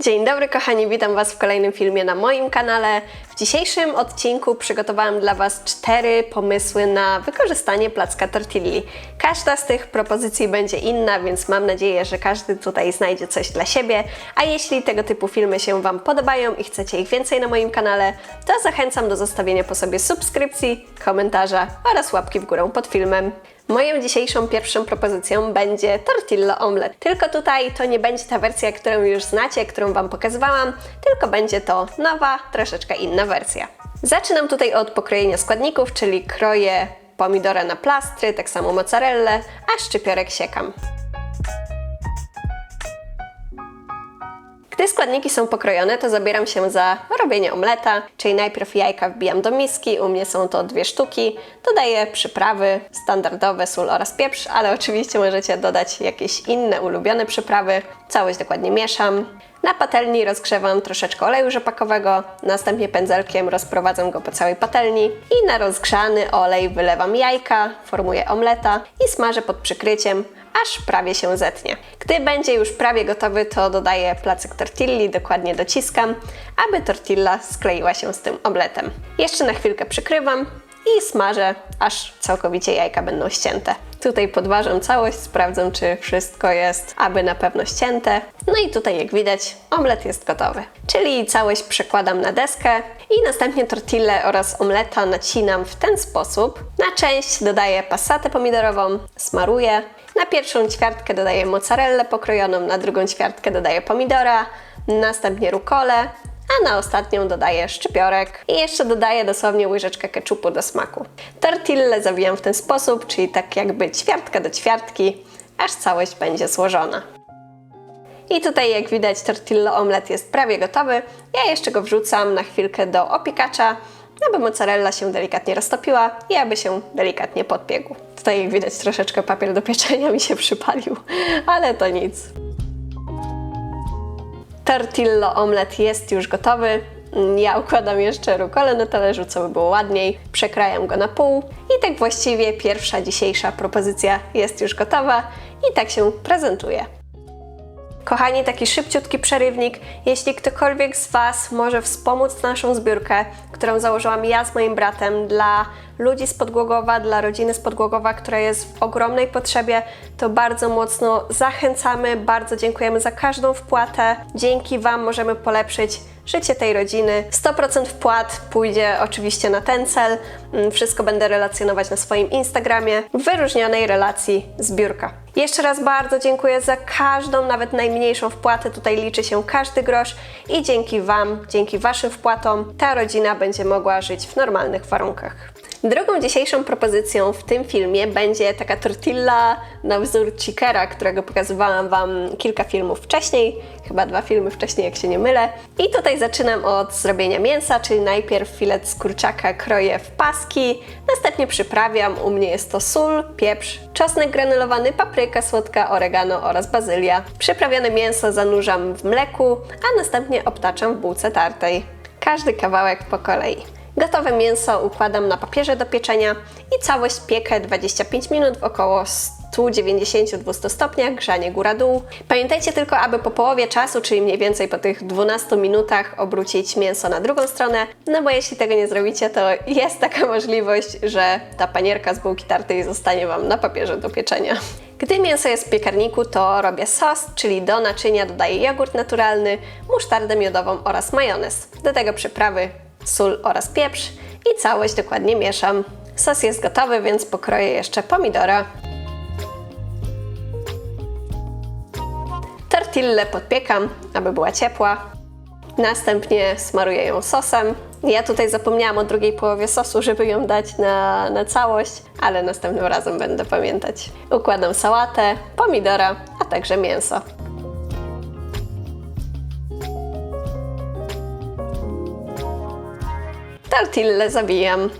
Dzień dobry kochani, witam Was w kolejnym filmie na moim kanale. W dzisiejszym odcinku przygotowałam dla Was cztery pomysły na wykorzystanie placka tortilli. Każda z tych propozycji będzie inna, więc mam nadzieję, że każdy tutaj znajdzie coś dla siebie. A jeśli tego typu filmy się Wam podobają i chcecie ich więcej na moim kanale, to zachęcam do zostawienia po sobie subskrypcji, komentarza oraz łapki w górę pod filmem. Moją dzisiejszą pierwszą propozycją będzie tortilla omelet. Tylko tutaj to nie będzie ta wersja, którą już znacie, którą Wam pokazywałam, tylko będzie to nowa, troszeczkę inna wersja. Zaczynam tutaj od pokrojenia składników, czyli kroję pomidora na plastry, tak samo mozzarellę, a szczypiorek siekam. Gdy składniki są pokrojone, to zabieram się za robienie omleta, czyli najpierw jajka wbijam do miski, u mnie są to dwie sztuki, dodaję przyprawy standardowe, sól oraz pieprz, ale oczywiście możecie dodać jakieś inne ulubione przyprawy. Całość dokładnie mieszam. Na patelni rozgrzewam troszeczkę oleju rzepakowego, następnie pędzelkiem rozprowadzam go po całej patelni i na rozgrzany olej wylewam jajka, formuję omleta i smażę pod przykryciem, aż prawie się zetnie. Gdy będzie już prawie gotowy, to dodaję placek tortilli, dokładnie dociskam, aby tortilla skleiła się z tym omletem. Jeszcze na chwilkę przykrywam i smażę, aż całkowicie jajka będą ścięte. Tutaj podważam całość, sprawdzam, czy wszystko jest, aby na pewno ścięte. No i tutaj, jak widać, omlet jest gotowy. Czyli całość przekładam na deskę i następnie tortillę oraz omleta nacinam w ten sposób. Na część dodaję passatę pomidorową, smaruję. Na pierwszą ćwiartkę dodaję mozzarellę pokrojoną, na drugą ćwiartkę dodaję pomidora, następnie rukolę, a na ostatnią dodaję szczypiorek i jeszcze dodaję dosłownie łyżeczkę keczupu do smaku. Tortillę zawijam w ten sposób, czyli tak jakby ćwiartka do ćwiartki, aż całość będzie złożona. I tutaj jak widać tortilla omlet jest prawie gotowy. Ja jeszcze go wrzucam na chwilkę do opiekacza, aby mozzarella się delikatnie roztopiła i aby się delikatnie podpiegł. Tutaj jak widać troszeczkę papier do pieczenia mi się przypalił, ale to nic. Tortillo omlet jest już gotowy. Ja układam jeszcze rukolę na talerzu, co by było ładniej. Przekrajam go na pół i tak właściwie pierwsza dzisiejsza propozycja jest już gotowa i tak się prezentuje. Kochani, taki szybciutki przerywnik. Jeśli ktokolwiek z Was może wspomóc naszą zbiórkę, którą założyłam ja z moim bratem dla ludzi z Podgłogowa, dla rodziny z Podgłogowa, która jest w ogromnej potrzebie, to bardzo mocno zachęcamy, bardzo dziękujemy za każdą wpłatę. Dzięki Wam możemy polepszyć życie tej rodziny. 100% wpłat pójdzie oczywiście na ten cel. Mm, Wszystko będę relacjonować na swoim Instagramie w wyróżnionej relacji zbiórka. Jeszcze raz bardzo dziękuję za każdą, nawet najmniejszą wpłatę. Tutaj liczy się każdy grosz i dzięki Wam, dzięki Waszym wpłatom ta rodzina będzie mogła żyć w normalnych warunkach. Drugą dzisiejszą propozycją w tym filmie będzie taka tortilla na wzór chickera, którego pokazywałam Wam kilka filmów wcześniej, chyba dwa filmy wcześniej, jak się nie mylę. I tutaj zaczynam od zrobienia mięsa, czyli najpierw filet z kurczaka kroję w paski, następnie przyprawiam, u mnie jest to sól, pieprz, czosnek granulowany, papryka słodka, oregano oraz bazylia. Przyprawione mięso zanurzam w mleku, a następnie obtaczam w bułce tartej. Każdy kawałek po kolei. Gotowe mięso układam na papierze do pieczenia i całość piekę 25 minut w około 190-200 stopniach, grzanie góra-dół. Pamiętajcie tylko, aby po połowie czasu, czyli mniej więcej po tych 12 minutach obrócić mięso na drugą stronę, no bo jeśli tego nie zrobicie, to jest taka możliwość, że ta panierka z bułki tartej zostanie Wam na papierze do pieczenia. Gdy mięso jest w piekarniku, to robię sos, czyli do naczynia dodaję jogurt naturalny, musztardę miodową oraz majonez. Do tego przyprawy sól oraz pieprz i całość dokładnie mieszam. Sos jest gotowy, więc pokroję jeszcze pomidora. Tortillę podpiekam, aby była ciepła. Następnie smaruję ją sosem. Ja tutaj zapomniałam o drugiej połowie sosu, żeby ją dać na, na całość, ale następnym razem będę pamiętać. Układam sałatę, pomidora, a także mięso. Tortillę zabijam.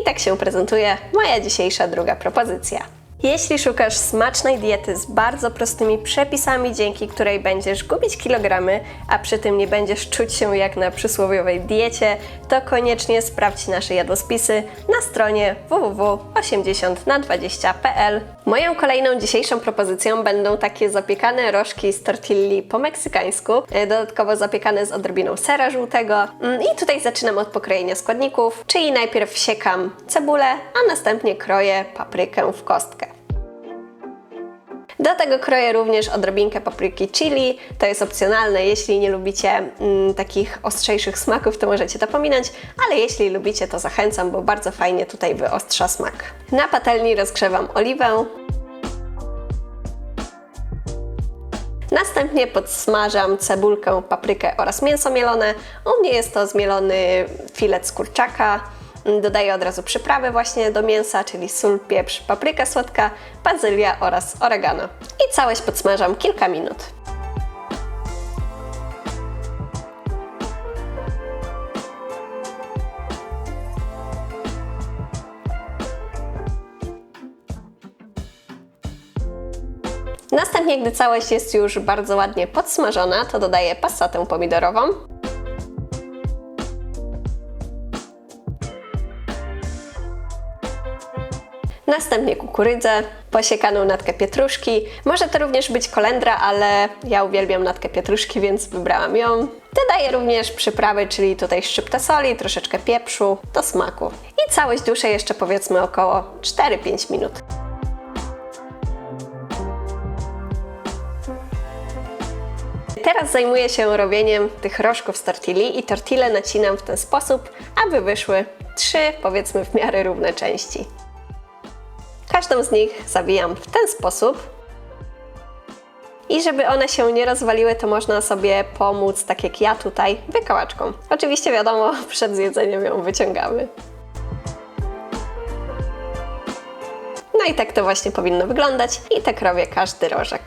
I tak się prezentuje moja dzisiejsza druga propozycja. Jeśli szukasz smacznej diety z bardzo prostymi przepisami, dzięki której będziesz gubić kilogramy, a przy tym nie będziesz czuć się jak na przysłowiowej diecie, to koniecznie sprawdź nasze jadłospisy na stronie www.80na20.pl. Moją kolejną dzisiejszą propozycją będą takie zapiekane rożki z tortilli po meksykańsku, e, dodatkowo zapiekane z odrobiną sera żółtego. Mm, I tutaj zaczynam od pokrojenia składników, czyli najpierw siekam cebulę, a następnie kroję paprykę w kostkę. Do tego kroję również odrobinkę papryki chili. To jest opcjonalne, jeśli nie lubicie mm, takich ostrzejszych smaków, to możecie to pominąć, ale jeśli lubicie, to zachęcam, bo bardzo fajnie tutaj wyostrza smak. Na patelni rozgrzewam oliwę. Następnie podsmażam cebulkę, paprykę oraz mięso mielone. U mnie jest to zmielony filet z kurczaka. Dodaję od razu przyprawy właśnie do mięsa, czyli sól, pieprz, papryka słodka, bazylia oraz oregano. I całość podsmażam kilka minut. Następnie, gdy całość jest już bardzo ładnie podsmażona, to dodaję passatę pomidorową. Następnie kukurydzę, posiekaną natkę pietruszki. Może to również być kolendra, ale ja uwielbiam natkę pietruszki, więc wybrałam ją. Dodaję również przyprawy, czyli tutaj szczyptę soli, troszeczkę pieprzu do smaku. I całość duszę jeszcze powiedzmy około 4-5 minut. Teraz zajmuję się robieniem tych rożków z tortilli i tortille nacinam w ten sposób, aby wyszły trzy, powiedzmy w miarę równe części. Każdą z nich zawijam w ten sposób. I żeby one się nie rozwaliły, to można sobie pomóc, tak jak ja tutaj, wykałaczką. Oczywiście wiadomo, przed zjedzeniem ją wyciągamy. No i tak to właśnie powinno wyglądać i tak robię każdy rożek.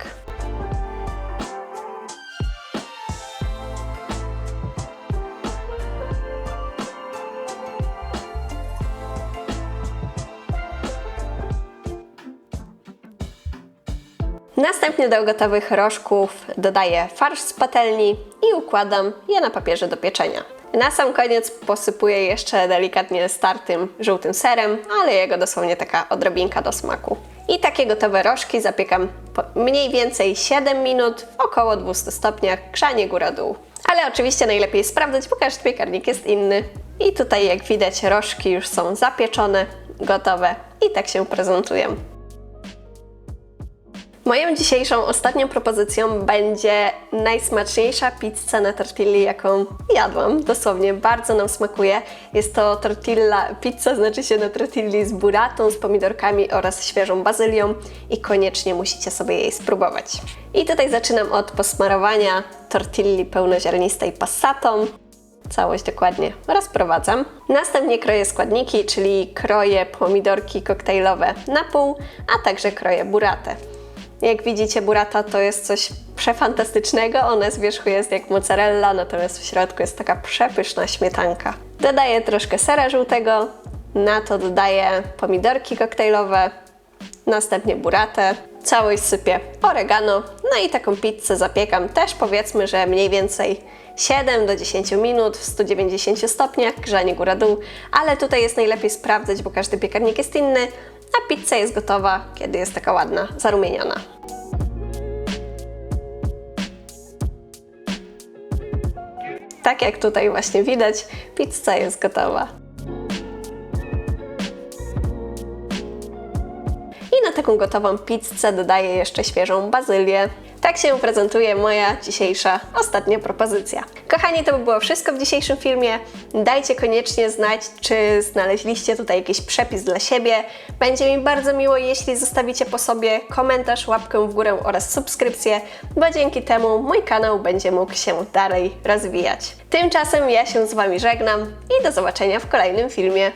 Następnie do gotowych rożków dodaję farsz z patelni i układam je na papierze do pieczenia. Na sam koniec posypuję jeszcze delikatnie startym żółtym serem, ale jego dosłownie taka odrobinka do smaku. I takie gotowe rożki zapiekam mniej więcej 7 minut w około 200 stopniach, grzanie góra-dół. Ale oczywiście najlepiej sprawdzać, bo każdy piekarnik jest inny. I tutaj jak widać rożki już są zapieczone, gotowe i tak się prezentują. Moją dzisiejszą ostatnią propozycją będzie najsmaczniejsza pizza na tortilli, jaką jadłam. Dosłownie bardzo nam smakuje. Jest to tortilla, pizza znaczy się na tortilli z buratą, z pomidorkami oraz świeżą bazylią i koniecznie musicie sobie jej spróbować. I tutaj zaczynam od posmarowania tortilli pełnoziarnistej passatą. Całość dokładnie rozprowadzam. Następnie kroję składniki, czyli kroję pomidorki koktajlowe na pół, a także kroję buratę. Jak widzicie, burrata to jest coś przefantastycznego. Ona z wierzchu jest jak mozzarella, natomiast w środku jest taka przepyszna śmietanka. Dodaję troszkę sera żółtego, na to dodaję pomidorki koktajlowe, następnie buratę, całość sypię oregano, no i taką pizzę zapiekam też powiedzmy, że mniej więcej 7 do 10 minut w 190 stopniach, grzanie góra-dół, ale tutaj jest najlepiej sprawdzać, bo każdy piekarnik jest inny, a pizza jest gotowa, kiedy jest taka ładna, zarumieniona. Tak jak tutaj właśnie widać, pizza jest gotowa. I na taką gotową pizzę dodaję jeszcze świeżą bazylię. Tak się prezentuje moja dzisiejsza ostatnia propozycja. Kochani, to by było wszystko w dzisiejszym filmie. Dajcie koniecznie znać, czy znaleźliście tutaj jakiś przepis dla siebie. Będzie mi bardzo miło, jeśli zostawicie po sobie komentarz, łapkę w górę oraz subskrypcję, bo dzięki temu mój kanał będzie mógł się dalej rozwijać. Tymczasem ja się z Wami żegnam i do zobaczenia w kolejnym filmie.